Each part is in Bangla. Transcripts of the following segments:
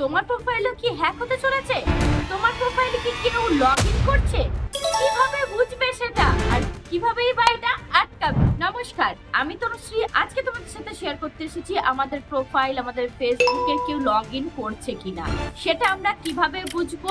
তোমার প্রোফাইলও কি হ্যাক হতে চলেছে? তোমার প্রোফাইলে কি কেউ লগ ইন করছে? কীভাবে বুঝবে সেটা? আর কিভাবেই বা এটা আটকাবে? নমস্কার, আমি তনুশ্রী। আজকে তোমাদের সাথে শেয়ার করতে এসেছি আমাদের প্রোফাইল আমাদের ফেসবুকে কেউ লগ ইন করছে কিনা। সেটা আমরা কীভাবে বুঝব?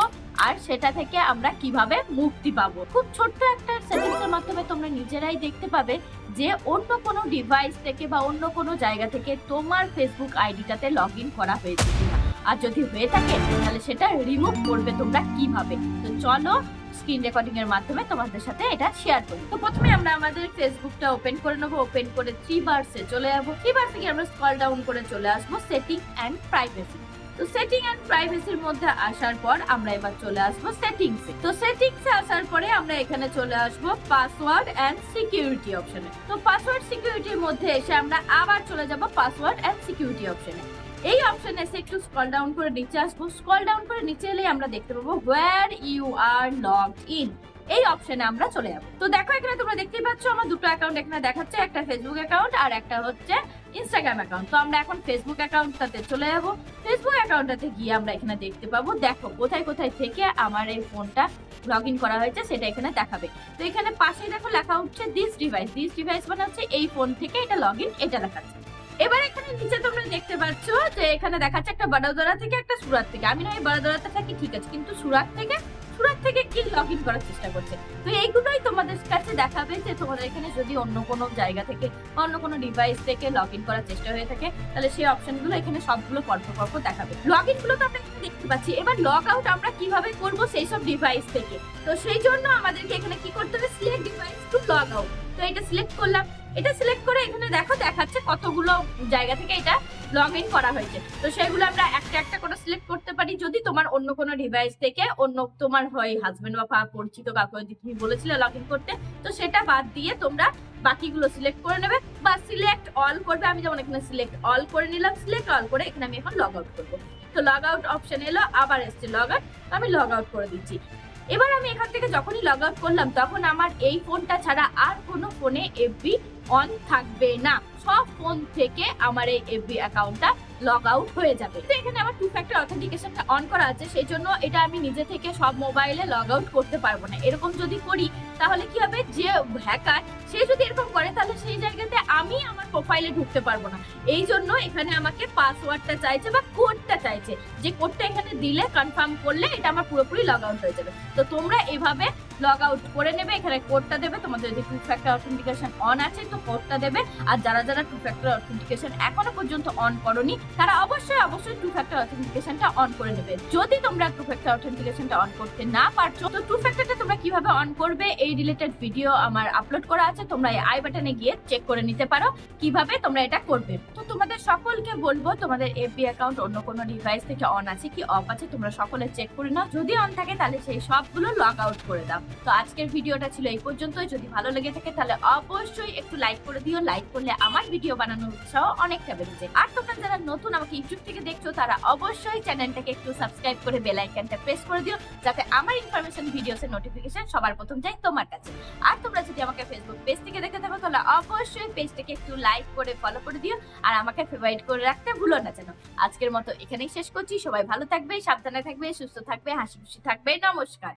আর সেটা থেকে আমরা কীভাবে মুক্তি পাবো? খুব ছোট্ট একটা সেটিংসের মাধ্যমে তোমরা নিজেরাই দেখতে পাবে যে অন্য কোনো ডিভাইস থেকে বা অন্য কোনো জায়গা থেকে তোমার ফেসবুক আইডিটাতে লগ ইন করা হয়েছে কিনা। আর যদি হয়ে থাকে, তাহলে সেটা রিমুভ করবে তোমরা কীভাবে? তো চলো স্ক্রিন রেকর্ডিং এর মাধ্যমে তোমাদের সাথে এটা শেয়ার করি। তো প্রথমে আমরা আমাদের ফেসবুকটা ওপেন করে নেব। ওপেন করে থ্রি বার্সে চলে যাব। থ্রি বার থেকে আমরা স্কল ডাউন করে চলে আসব সেটিং অ্যান্ড প্রাইভেসি তো সেটিং এন্ড প্রাইভেসির মধ্যে আসার পর আমরা এবার চলে আসব সেটিংসে তো সেটিংসে আসার পরে আমরা এখানে চলে আসব পাসওয়ার্ড এন্ড সিকিউরিটি অপশনে তো পাসওয়ার্ড সিকিউরিটির মধ্যে এসে আমরা আবার চলে যাব পাসওয়ার্ড এন্ড সিকিউরিটি অপশনে এই অপশনে এসে একটু স্ক্রল ডাউন করে নিচে আসব। স্ক্রল ডাউন করে নিচে এলে আমরা দেখতে পাবো where you are logged in এই অপশনে আমরা চলে যাব। তো দেখো এখানে তোমরা দেখতেই পাচ্ছ আমার দুটো অ্যাকাউন্ট এখানে দেখাচ্ছে, একটা ফেসবুক অ্যাকাউন্ট আর একটা হচ্ছে ইনস্টাগ্রাম অ্যাকাউন্ট তো আমরা এখন ফেসবুক অ্যাকাউন্টটাতে চলে যাব। ফেসবুক অ্যাকাউন্টটাতে গিয়ে আমরা এখানে দেখতে পাবো, দেখো কোথায় কোথায় থেকে আমার এই ফোনটা লগ ইন করা হয়েছে, সেটা এখানে দেখাবে। তো এখানে পাশেই দেখো লেখা হচ্ছে দিস ডিভাইস দিস ডিভাইস মানে হচ্ছে এই ফোন থেকে এটা লগ ইন এটা লেখাচ্ছে এবার এখানে নিচে তোমরা দেখতে পাচ্ছ যে এখানে দেখাচ্ছে একটা বড়োদরা থেকে একটা সুরাত থেকে। আমি নয় বড়োদরাতে থাকি, ঠিক আছে, কিন্তু সুরাত থেকে সুরাত থেকে কি লগ ইন করার চেষ্টা করছে? তো এইগুলোই তোমাদের কাছে দেখাবে যে তোমাদের এখানে যদি অন্য কোনো জায়গা থেকে অন্য কোনো ডিভাইস থেকে লগ ইন করার চেষ্টা হয়ে থাকে, তাহলে সেই অপশনগুলো এখানে সবগুলো পরপর পরপর দেখাবে। লগ ইনগুলো তো আমরা এখানে দেখতে পাচ্ছি। এবার লগ আউট আমরা কীভাবে করব সেই সব ডিভাইস থেকে? তো সেই জন্য আমাদেরকে এখানে কি করতে হবে? Select device to log out তো এটা সিলেক্ট করলাম। এটা সিলেক্ট করে এখানে দেখো দেখাচ্ছে কতগুলো জায়গা থেকে এটা লগ ইন করা হয়েছে। তো সেগুলো আমরা একটা একটা করে সিলেক্ট করতে পারি। যদি তোমার অন্য কোনো ডিভাইস থেকে অন্য তোমার হয় হাজবেন্ড বা পরিচিত কাউকে তুমি বলেছিলে লগ ইন করতে, তো সেটা বাদ দিয়ে তোমরা বাকিগুলো সিলেক্ট করে নেবে বা সিলেক্ট অল করবে। আমি যেমন এখানে সিলেক্ট অল করে নিলাম সিলেক্ট অল করে এখানে আমি এখন লগ আউট করব। তো লগ আউট অপশন এলো, আবার এসছে লগ আউট আমি লগ আউট করে দিচ্ছি। এবার আমি এখান থেকে যখনই লগ আউট করলাম, তখন আমার এই ফোনটা ছাড়া আর কোনো ফোনে এফবি অন থাকবে না। সব ফোন থেকে আমার এই এফবি অ্যাকাউন্টটা লগ আউট হয়ে যাবে। তো এখানে আমার টু ফ্যাক্টর অথেন্টিকেশনটা অন করা আছে, সেই জন্য এটা আমি নিজে থেকে সব মোবাইলে লগ আউট করতে পারব না। এরকম যদি করি, তাহলে কি হবে? যে হ্যাকার সে যদি এরকম করে, তাহলে সেই জায়গাতে আমি আমার প্রোফাইলে ঢুকতে পারব না। এই জন্য এখানে আমাকে পাসওয়ার্ডটা চাইছে বা কোডটা চাইছে। যে কোডটা এখানে দিলে কনফার্ম করলে এটা আমার পুরোপুরি লগ আউট হয়ে যাবে। তো তোমরা এইভাবে লগ আউট করে নেবে, এখানে কোডটা দেবে। তোমাদের যদি টু ফ্যাক্টর অথেন্টিকেশন অন আছে, তো কোডটা দেবে। আর যারা যারা টু ফ্যাক্টর অথেন্টিকেশন এখনও পর্যন্ত অন করনি, তারা অবশ্যই অবশ্যই টু ফ্যাক্টর অথেন্টিকেশনটা অন করে নেবে। যদি তোমরা টু ফ্যাক্টর অথেন্টিকেশনটা অন করতে না পারছ, তো টু ফ্যাক্টরটা তোমরা কীভাবে অন করবে, এই রিলেটেড ভিডিও আমার আপলোড করা আছে। তোমরা এই আই বাটনে গিয়ে চেক করে নিতে পারো। কীভাবে তোমরা এটা করবে? তো তোমাদের সকলকে বলব, তোমাদের এফবি অ্যাকাউন্ট অন্য কোনো ডিভাইস থেকে অন আছে কি অফ আছে, তোমরা সকলে চেক করে নাও। যদি অন থাকে, তাহলে সেই সবগুলো লগ আউট করে দাও। তো আজকের ভিডিওটা ছিল এই পর্যন্তই। যদি ভালো লেগে থাকে, তাহলে অবশ্যই একটু লাইক করে দিও। লাইক করলে আমার ভিডিও বানানোর উৎসাহ অনেকটা বেড়ে যায়। আর তোমরা যারা নতুন আমাকে ইউটিউব থেকে দেখছ, তারা অবশ্যই চ্যানেলটাকে একটু সাবস্ক্রাইব করে বেল আইকনটা প্রেস করে দিও, যাতে আমার ইনফরমেশন ভিডিওসের নোটিফিকেশন সবার প্রথম যায় তোমার কাছে। আর তোমরা যদি আমাকে ফেসবুক পেজ থেকে দেখে থাকো, তাহলে অবশ্যই পেজটাকে একটু লাইক করে ফলো করে দিও। আর আমাকে ফেভারিট করে রাখতে ভুলো না যেন। আজকের মতো এখানেই শেষ করছি। সবাই ভালো থাকবে, সাবধানে থাকবে, সুস্থ থাকবে, হাসি খুশি থাকবে। নমস্কার।